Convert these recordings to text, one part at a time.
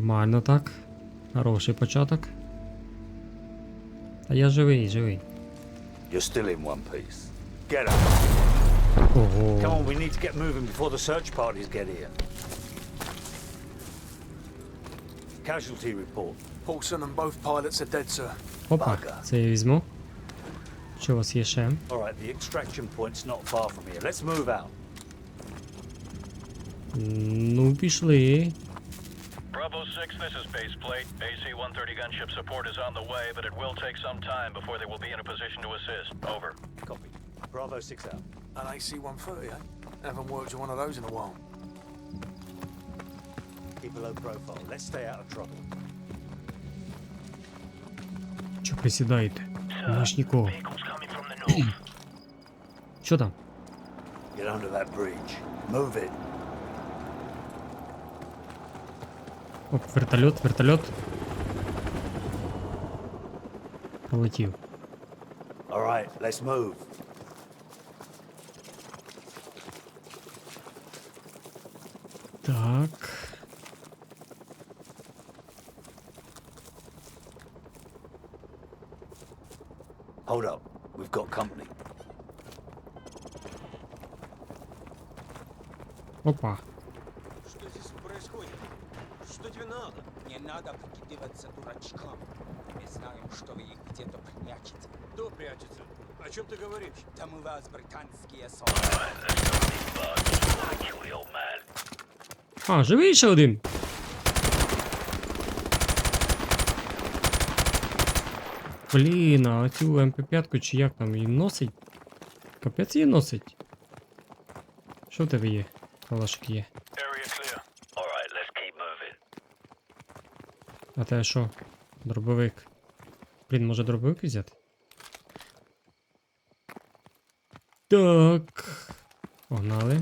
Нормально так. Хороший початок. Та я живий, живий. You're still in one piece. Get up. Ого. Come on, we need to get moving before the search parties get here. Casualty report. Paulson and both pilots are dead, sir. Опа, це я візьму. Що у вас є ще? Alright, the extraction point's not far from here. Let's move out. Ну, пішли. Bravo 6, this is base plate. AC-130 gunship support is on the way, but it will take some time before they will be in a position to assist. Over. Copy. Bravo 6 out. An AC-130, eh? Haven't worked with one of those in a while. Keep a low profile. Let's stay out of trouble. Що присідаєте? Нема ж нікого. Vehicles coming from the north. Що там? Get under that bridge. Move it. Оп, вертольот, вертольот. Полетів. Alright, let's move. Так. Hold up. We've got company. Опа. Что здесь происходит? Что тебе надо? Не надо прикидываться дурачком. Мы знаем, что вы их где-то прячете. Кто прячется? О чем ты говоришь? Там у вас британские солдаты. А, живий ще один. Блін, а цю МП5 чи як там її носить? Капець її носить. Що в тебе є? Калашик є. А те що? Дробовик. Блін, може дробовик взяти? Так. Погнали.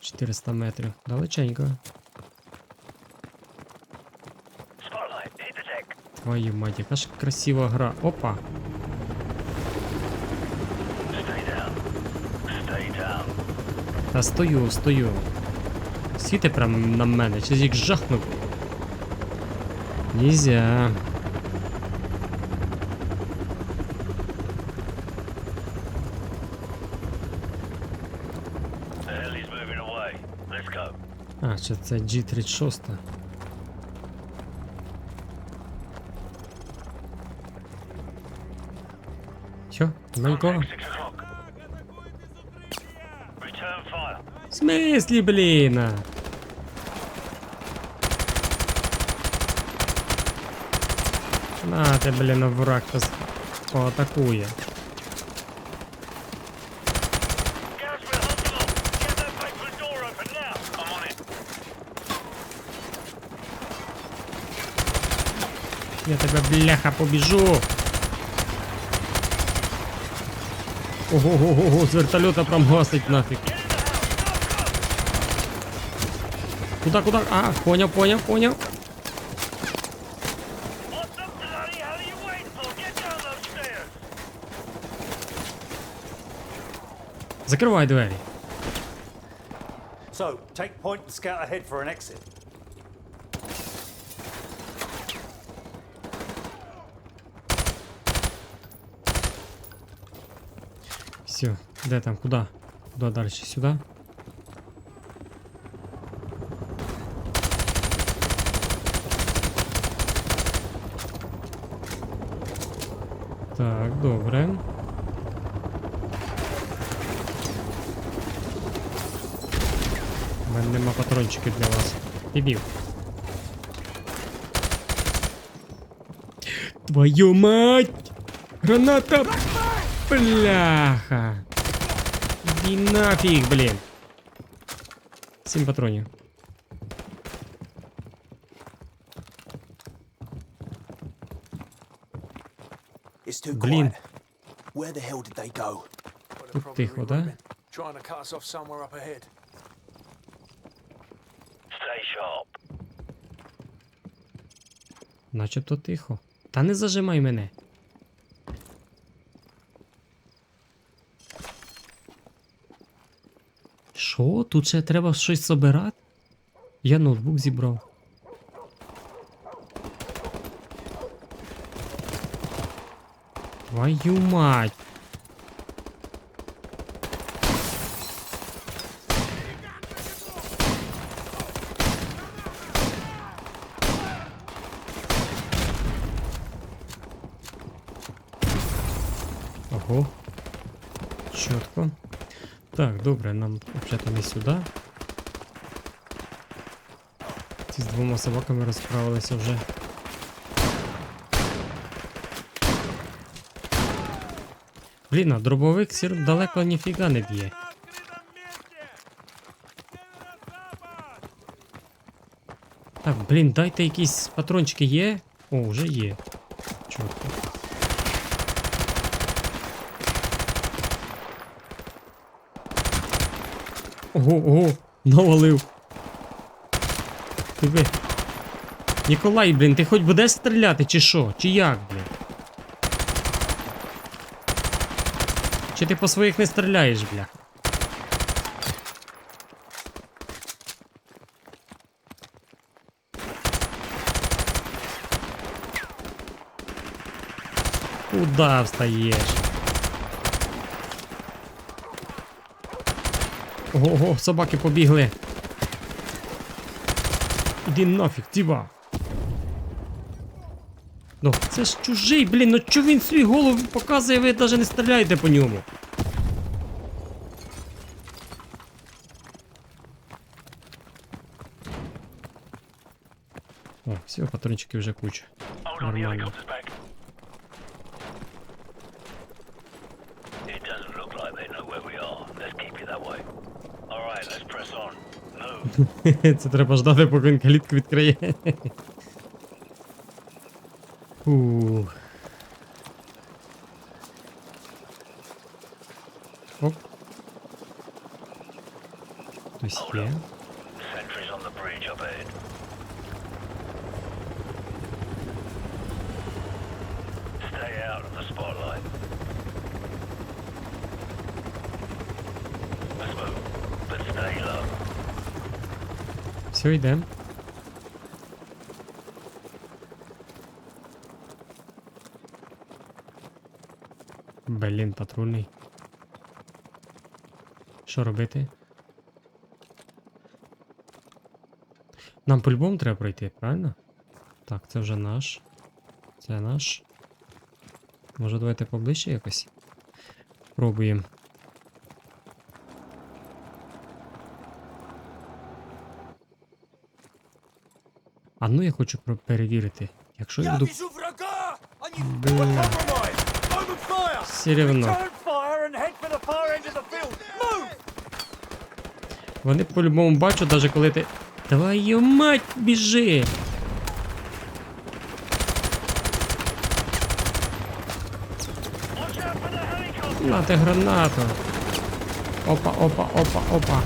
400 метрів. Далеченько. Твою мать, яка ж красива гра. Опа! Та стою, стою. Сіти прям на мене, чи їх жахнув. Go. А, чи це G36. Що? Fire. В смислі, блін? На ти, блін, враг пос... поатакує. Gas we're holding on. Get that basement door open now. I'm on it. Я тебе, бляха, побіжу. Ого-го-го, з вертольота прям гасить нафіг. Куда, куда? А, поняв, поняв, поняв. Закривай двері. So, take point and scout ahead for an exit. Все, де там, куда? Куда далі? Сюди? Так, добре. нема патрончиків для вас. Дебіл. Твою мать! Граната! Бляха! Іди нафіг, блін. Сім патронів. It's too Блін. quiet. Where the hell did they go? Well, they're Тут probably тихо, да? regrouping, Trying to cut us off somewhere up ahead. Начебто тихо. Та не зажимай мене. Що? Тут ще треба щось собирати? Я ноутбук зібрав. Твою мать! Ого. Чітко. Так, добре, нам взагалі не сюди. Ці з двома собаками розправилися вже. Блін, а дробовик сір далеко ніфіга не б'є. Так, блін, дайте якісь патрончики є. О, вже є. Чітко. Ого, ого, навалив. Тебе. Ніколай, блін, ти хоч будеш стріляти, чи що? Чи як, блін? Чи ти по своїх не стріляєш, бля? Куда встаєш? Ого, ого, собаки побігли. Іди нафіг, тіба. Ну, це ж чужий, блін, ну чо він свій голову показує, ви навіть не стріляєте по ньому. О, все, патрончики вже куча. Нормально. Це треба ждати, поки він калітку відкриє. Оп. Хтось є. Sentries on the bridge up ahead. Stay out of the spotlight. Let's move, but stay low. Все, йдемо. Блін, патрульний. Що робити? Нам по-любому треба пройти, правильно? Так, це вже наш. Це наш. Може давайте поближче якось? Пробуємо. А ну я хочу перевірити. Якщо я буду вижу врага! Compromised! Все рівно. Вони по-любому бачать, навіть коли ти. Твою мать, біжи! Нате гранату. Опа, опа, опа, опа.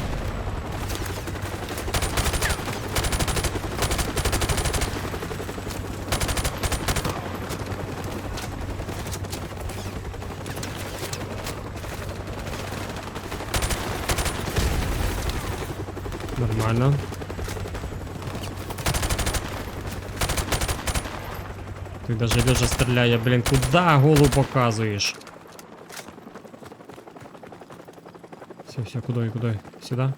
Нормально. Ти даже Лежа стріляє, блін, куда голову показуєш? Все, все, куди, куди? Сюди?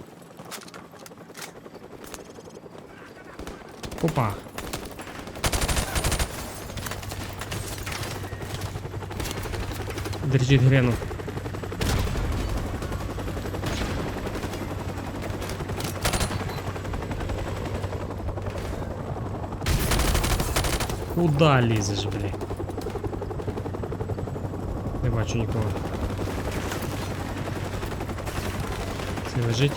Опа. Держит грену. Куда лізеш, блін? Не бачу нікого. Не лежить.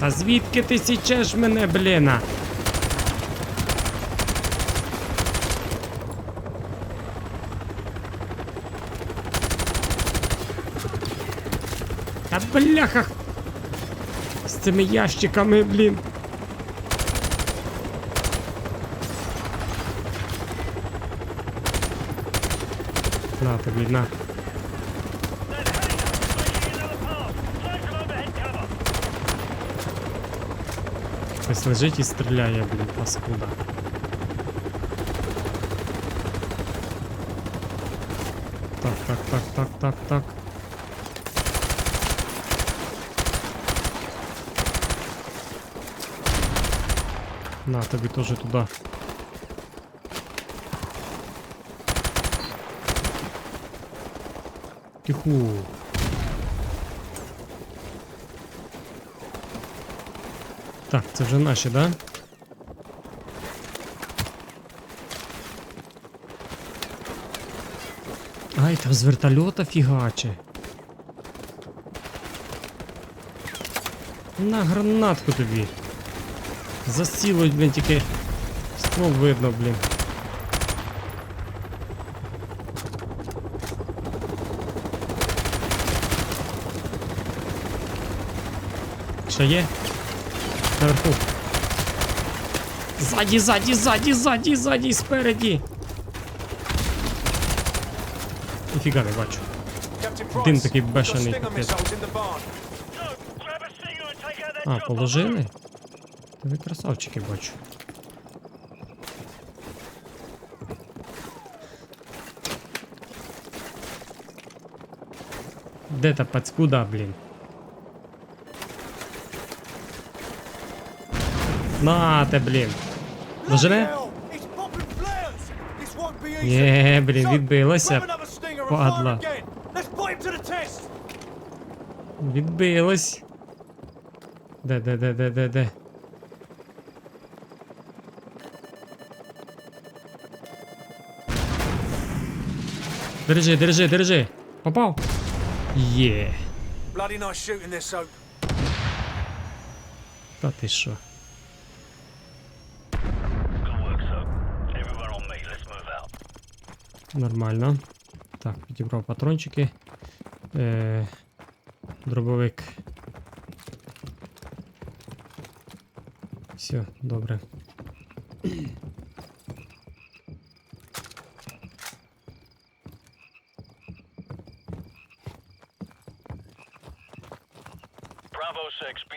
Та звідки ти січеш мене, бліна? Та бляха! З цими ящиками, блін. На тобі, на. Хтось лежить і стріляє, блін, паскуда. Так, так, так, так, так, так. На, тобі теж туди. Тихо. Так, це вже наші, да? Ай, там з вертольота фігаче. На гранатку тобі. Засілують, блін, тільки ствол видно, блін. Ще є? Наверху. Ззаді, ззаді, ззаді, ззаді, ззаді, спереді. Ніфіга не бачу. Дим такий бешений, капець. А, положили? Ви красавчики бачу. Де та пацкуда, блін? Блін. This won't be easy. Є, блін, відбилося. Падла. Відбилось. Де, де, де, де, де, де? Держи, держи, держи. Попав? Є. Bloody nice shooting this, so Та ти що? Good work, Soap. Everyone on me. Let's move out. Нормально. Так, підібрав патрончики. Е, дробовик. Все, добре.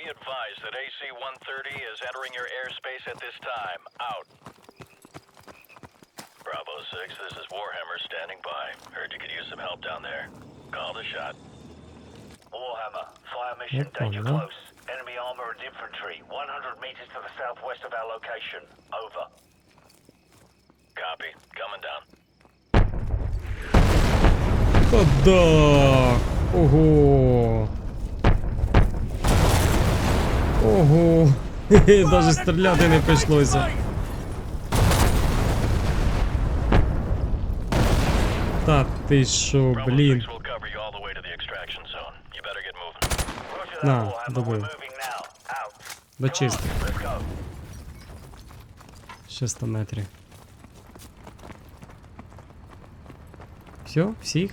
advised that AC-130 is entering your airspace at this time. Out. Bravo 6, this is Warhammer standing by. Heard you could use some help down there. Call the shot. Warhammer, fire mission Опа, danger да. close. Enemy armor and infantry, 100 meters to the southwest of our location. Over. Copy. Coming down. Та да! Ого! Ого! Хе-хе, Даже стріляти не прийшлося. Та ти що, Bravo блін. 6 will cover you all the way to the extraction zone. You better get moving. Roger На, Warhammer. добив. We're moving now. Out. До Come on, чисто. Let's go. Ще 100 метрів. Все, всіх?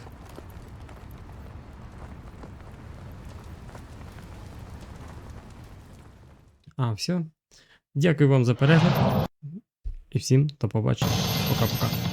А, все. Дякую вам за перегляд. І всім до побачення. Пока-пока.